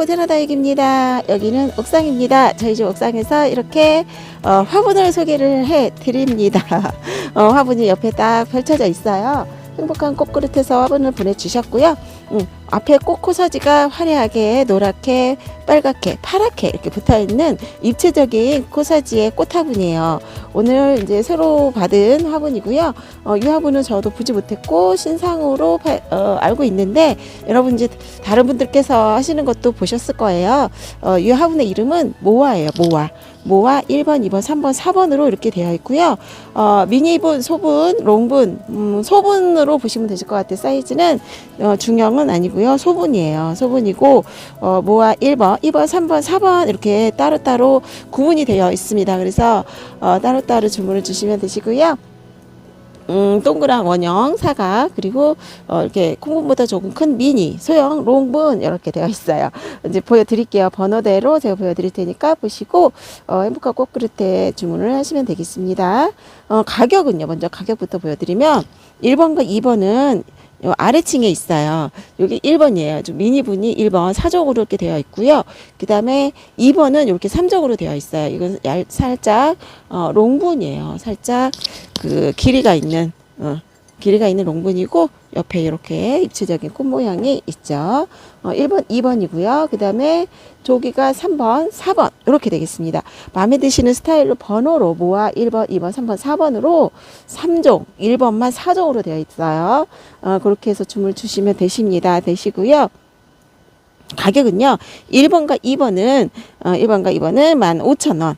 꽃 하나다육입니다. 여기는 옥상입니다. 저희 집 옥상에서 이렇게 어, 화분을 소개를 해 드립니다. 어, 화분이 옆에 딱 펼쳐져 있어요. 행복한 꽃그릇에서 화분을 보내주셨고요. 음, 앞에 꽃 코사지가 화려하게 노랗게 빨갛게 파랗게 이렇게 붙어 있는 입체적인 코사지의 꽃 화분이에요. 오늘 이제 새로 받은 화분이고요. 어, 이 화분은 저도 보지 못했고 신상으로 파- 어, 알고 있는데 여러분 이제 다른 분들께서 하시는 것도 보셨을 거예요. 어, 이 화분의 이름은 모아예요. 모아. 모아 1번, 2번, 3번, 4번으로 이렇게 되어 있고요. 어, 미니분, 소분, 롱분, 음, 소분으로 보시면 되실 것 같아요. 사이즈는 어, 중형은 아니고요. 소분이에요. 소분이고 어, 모아 1번, 2번, 3번, 4번 이렇게 따로따로 구분이 되어 있습니다. 그래서 어, 따로따로 주문을 주시면 되시고요. 음, 동그란 원형, 사각, 그리고 어, 이렇게 콩분보다 조금 큰 미니, 소형, 롱분 이렇게 되어 있어요. 이제 보여드릴게요. 번호대로 제가 보여드릴 테니까 보시고 어, 행복한 꽃그릇에 주문을 하시면 되겠습니다. 어, 가격은요. 먼저 가격부터 보여드리면 1번과 2번은 요 아래층에 있어요. 여기 1번이에요. 좀 미니분이 1번 사적으로 이렇게 되어 있고요. 그 다음에 2번은 이렇게 3적으로 되어 있어요. 이건 얇, 살짝, 어, 롱분이에요. 살짝 그 길이가 있는, 어, 길이가 있는 롱분이고, 옆에 이렇게 입체적인 꽃 모양이 있죠. 어, 1번, 2번이고요. 그 다음에 조기가 3번, 4번. 이렇게 되겠습니다. 마음에 드시는 스타일로 번호로 모아 1번, 2번, 3번, 4번으로 3종, 1번만 4종으로 되어 있어요. 어, 그렇게 해서 주문 주시면 되십니다. 되시고요. 가격은요. 1번과 2번은 어, 1번과 2번은 15,000원.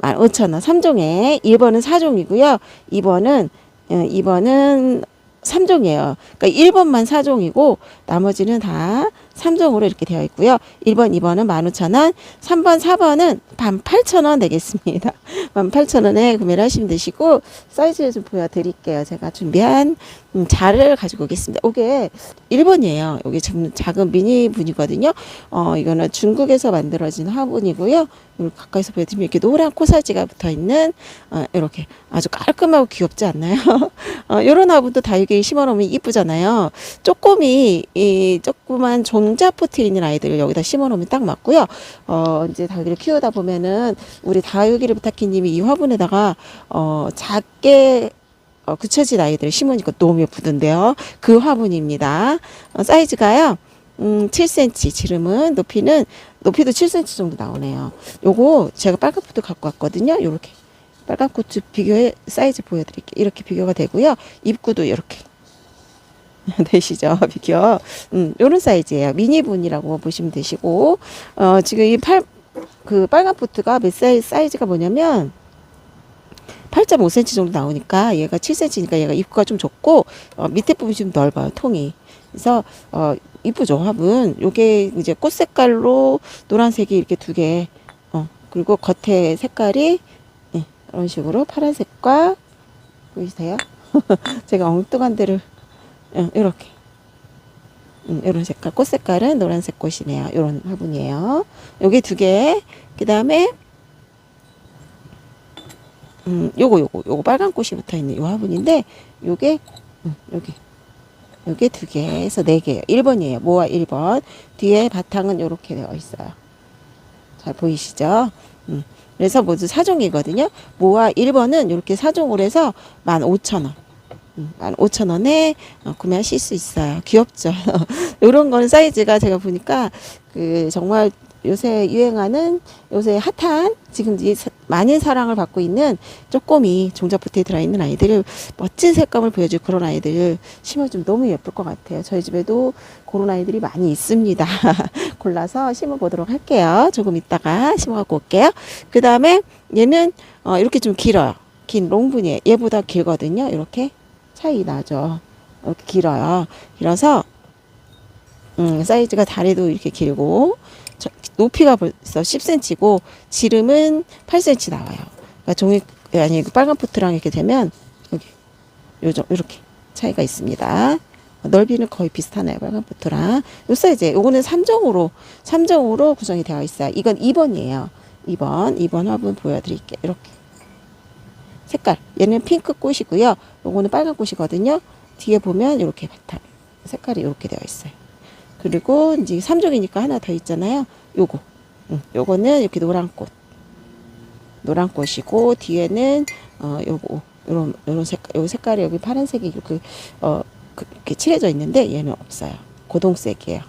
15,000원 3종에 1번은 4종이고요. 2번은 어, 2번은 3종이에요. 그러니까 1번만 4종이고 나머지는 다 3종으로 이렇게 되어 있고요. 1번, 2번은 15,000원, 3번, 4번은 18,000원 되겠습니다. 18,000원에 구매를 하시면 되시고 사이즈를 좀 보여드릴게요. 제가 준비한 음, 자를 가지고 오겠습니다. 이게 1번이에요. 여기 좀 작은 미니 분이거든요. 어, 이거는 중국에서 만들어진 화분이고요. 이렇게 가까이서 보여드리면 이렇게 노란 코사지가 붙어 있는 어, 이렇게 아주 깔끔하고 귀엽지 않나요? 어, 이런 화분도 다육에 심어놓으면 이쁘잖아요. 쪼꼬미 이 조그만 종자 포트에 있는 아이들을 여기다 심어놓으면 딱 맞고요. 어, 이제 다육이를 키우다 보면은 우리 다육이를 부탁해님이 이 화분에다가 어, 작게 어, 그쳐진 아이들을 심으니까 너무 예쁘던데요. 그 화분입니다. 어, 사이즈가요. 음, 7cm 지름은 높이는 높이도 7cm 정도 나오네요. 요거 제가 빨간 코트 갖고 왔거든요. 요렇게 빨간 코트 비교해 사이즈 보여드릴게요. 이렇게 비교가 되고요. 입구도 이렇게 되시죠 비교. 음, 요런 사이즈예요. 미니분이라고 보시면 되시고 어, 지금 이 팔 그 빨간 포트가 몇 사이즈 사이즈가 뭐냐면 8.5cm 정도 나오니까 얘가 7cm니까 얘가 입구가 좀 좁고 어, 밑에 부분이 좀 넓어요 통이 그래서 어, 이쁘죠 화분? 요게 이제 꽃 색깔로 노란색이 이렇게 두 개 어, 그리고 겉에 색깔이 예, 이런 식으로 파란색과 보이세요? 제가 엉뚱한 데를 예, 이렇게. 음, 이런 색깔 꽃 색깔은 노란색 꽃이네요. 이런 화분이에요. 요게 두 개 그 다음에 음, 요거 요거 요거 빨간 꽃이 붙어 있는 요 화분인데 요게 음, 요게 요게 두 개에서 네 개예요. 1번이에요. 모아 1번. 뒤에 바탕은 요렇게 되어 있어요. 잘 보이시죠? 음. 그래서 모두 사종이거든요. 모아 1번은 이렇게 사종으로 해서 15,000원. 음, 15,000원에 어, 구매하실 수 있어요. 귀엽죠? 요런 거는 사이즈가 제가 보니까 그 정말 요새 유행하는 요새 핫한 지금 많은 사랑을 받고 있는 쪼꼬미 종자포트에 들어있는 아이들을 멋진 색감을 보여줄 그런 아이들을 심어주면 너무 예쁠 것 같아요. 저희 집에도 그런 아이들이 많이 있습니다. 골라서 심어 보도록 할게요. 조금 이따가 심어 갖고 올게요. 그 다음에 얘는 어, 이렇게 좀 길어요. 긴 롱분이에요. 얘보다 길거든요. 이렇게 차이 나죠. 이렇게 길어요. 길어서 음, 사이즈가 다리도 이렇게 길고 저- 높이가 벌써 10cm고 지름은 8cm 나와요. 그러니까 종이 아니 그 빨간 포트랑 이렇게 되면 여기 요정 이렇게 차이가 있습니다. 넓이는 거의 비슷하네요. 빨간 포트랑 요 사이즈 요거는 3종으로 3종으로 구성이 되어 있어요. 이건 2번이에요. 2번 2번 화분 보여 드릴게요. 이렇게 색깔 얘는 핑크 꽃이고요. 요거는 빨간 꽃이거든요. 뒤에 보면 이렇게 바탕 색깔이 이렇게 되어 있어요. 그리고 이제 3종이니까 하나 더 있잖아요. 요거. 응, 요거는 이렇게 노란 꽃. 노란 꽃이고 뒤에는 어 요거 요런 요런 색깔 요 색깔이 여기 파란색이 이렇게 어 그- 이렇게 칠해져 있는데 얘는 없어요. 고동색이에요.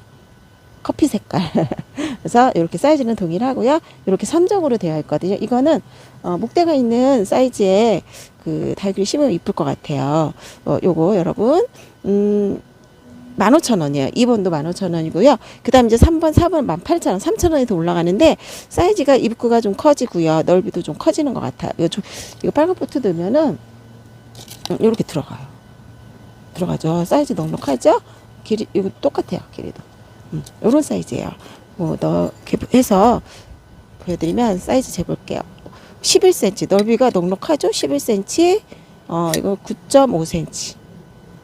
커피 색깔. 그래서 이렇게 사이즈는 동일하고요. 이렇게 선정으로 되어 있거든요. 이거는 어, 목대가 있는 사이즈의 그 다육이를 심으면 이쁠 것 같아요. 어, 요거 여러분 음 15,000원이에요. 2번도 15,000원이고요. 그 다음 이제 3번, 4번 18,000원, 3,000원이 더 올라가는데 사이즈가 입구가 좀 커지고요. 넓이도 좀 커지는 것 같아요. 이거, 좀, 이거 빨간 포트 넣으면은 이렇게 들어가요. 들어가죠. 사이즈 넉넉하죠? 길이, 이거 똑같아요. 길이도. 음, 요런 사이즈예요. 뭐, 너, 이렇게 해서 보여드리면 사이즈 재볼게요. 11cm. 넓이가 넉넉하죠? 11cm. 어, 이거 9.5cm.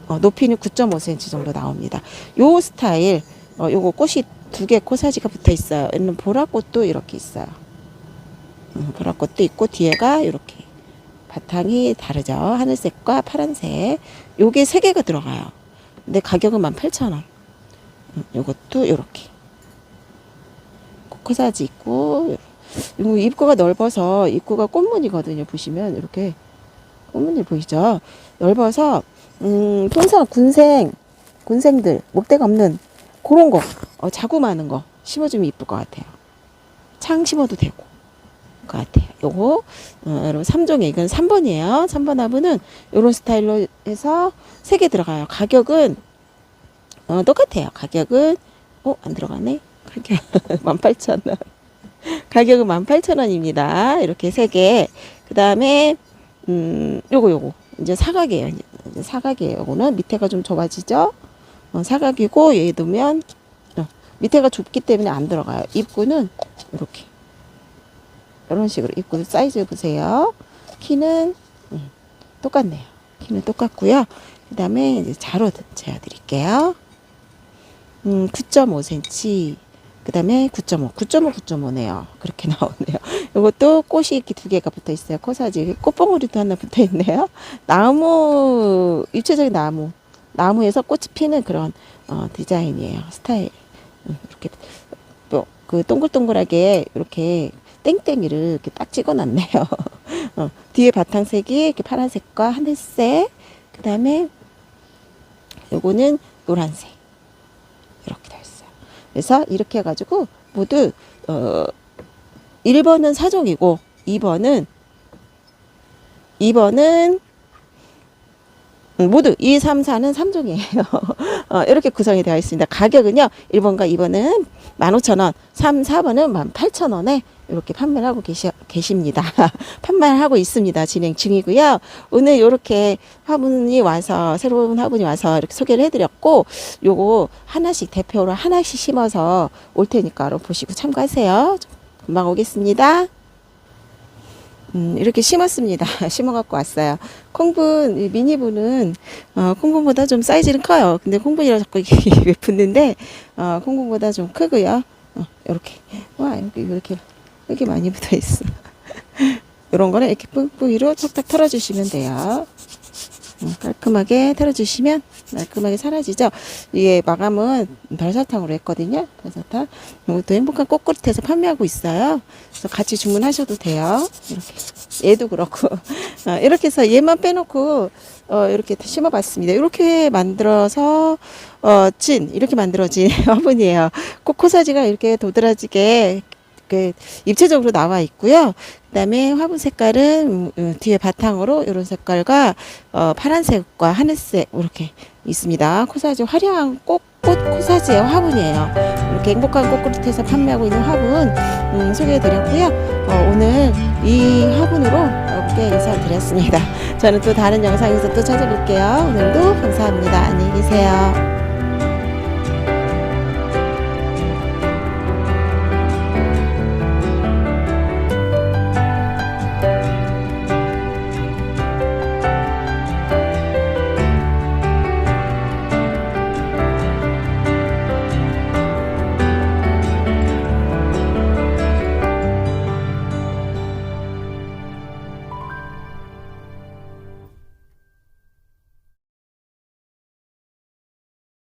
어, 높이는 9.5cm 정도 나옵니다. 요 스타일, 어, 요거 꽃이 두 개 코사지가 붙어 있어요. 얘는 보라꽃도 이렇게 있어요. 음, 보라꽃도 있고 뒤에가 이렇게 바탕이 다르죠. 하늘색과 파란색. 요게 세 개가 들어가요. 근데 가격은 18,000원. 음, 요것도 요렇게. 코사지 있고 요 입구가 넓어서 입구가 꽃무늬거든요. 보시면 이렇게 꽃무늬 보이죠? 넓어서 음, 통상 군생, 군생들, 목대가 없는 그런 거, 어, 자구 많은 거 심어주면 이쁠 것 같아요. 창 심어도 되고, 것 같아요. 요거, 어, 여러분, 3종에, 이건 3번이에요. 3번 화분은 요런 스타일로 해서 3개 들어가요. 가격은, 어, 똑같아요. 가격은, 어, 안 들어가네? 가격, 18,000원. 가격은 18,000원입니다. 이렇게 3개. 그 다음에, 음, 요거, 요거. 이제 사각이에요. 이제 사각이에요. 요거는 밑에가 좀 좁아지죠? 어, 사각이고 얘 놓으면 어, 밑에가 좁기 때문에 안 들어가요. 입구는 이렇게 이런 식으로 입구 사이즈 보세요. 키는 음, 똑같네요. 키는 똑같고요. 그 다음에 이제 자로 재어드릴게요. 음, 9.5cm. 그 다음에 9.5, 9.5, 9.5네요. 그렇게 나오네요. 이것도 꽃이 이렇게 두 개가 붙어 있어요. 코사지. 꽃봉오리도 하나 붙어 있네요. 나무, 입체적인 나무. 나무에서 꽃이 피는 그런, 어, 디자인이에요. 스타일. 음, 이렇게, 또, 그 동글동글하게 이렇게 땡땡이를 이렇게 딱 찍어 놨네요. 어, 뒤에 바탕색이 이렇게 파란색과 하늘색. 그 다음에 요거는 노란색. 그래서 이렇게 해가지고 모두 어 1번은 사종이고 2번은 2번은 음, 모두 2, 3, 4는 3종이에요. 어, 이렇게 구성이 되어 있습니다. 가격은요. 1번과 2번은 15,000원, 3, 4번은 18,000원에 이렇게 판매를 하고 계시, 계십니다. 판매를 하고 있습니다. 진행 중이고요. 오늘 이렇게 화분이 와서, 새로운 화분이 와서 이렇게 소개를 해드렸고, 요거 하나씩 대표로 하나씩 심어서 올 테니까 여러분 보시고 참고하세요. 금방 오겠습니다. 음, 이렇게 심었습니다. 심어갖고 왔어요. 콩분, 이 미니분은, 어, 콩분보다 좀 사이즈는 커요. 근데 콩분이라 자꾸 왜 붙는데, 어, 콩분보다 좀 크고요. 어, 요렇게. 와, 여기 이렇게, 이렇게 많이 붙어 있어. 요런 거는 이렇게 뿌뿌이로 탁탁 털어주시면 돼요. 음, 깔끔하게 털어주시면 깔끔하게 사라지죠. 이게 마감은 별사탕으로 했거든요. 별사탕. 이것도 행복한 꽃그릇에서 판매하고 있어요. 그래서 같이 주문하셔도 돼요. 이렇게. 얘도 그렇고. 어, 이렇게 해서 얘만 빼놓고, 어, 이렇게 심어봤습니다. 이렇게 만들어서, 어, 진, 이렇게 만들어진 화분이에요. 코코사지가 이렇게 도드라지게 그 입체적으로 나와 있고요. 그다음에 화분 색깔은 음, 음, 뒤에 바탕으로 이런 색깔과 어, 파란색과 하늘색 이렇게 있습니다. 코사지 화려한 꽃, 꽃 코사지의 화분이에요. 이렇게 행복한 꽃그릇에서 판매하고 있는 화분 음, 소개해드렸고요. 어, 오늘 이 화분으로 여러분께 인사드렸습니다. 저는 또 다른 영상에서 또 찾아뵐게요. 오늘도 감사합니다. 안녕히 계세요.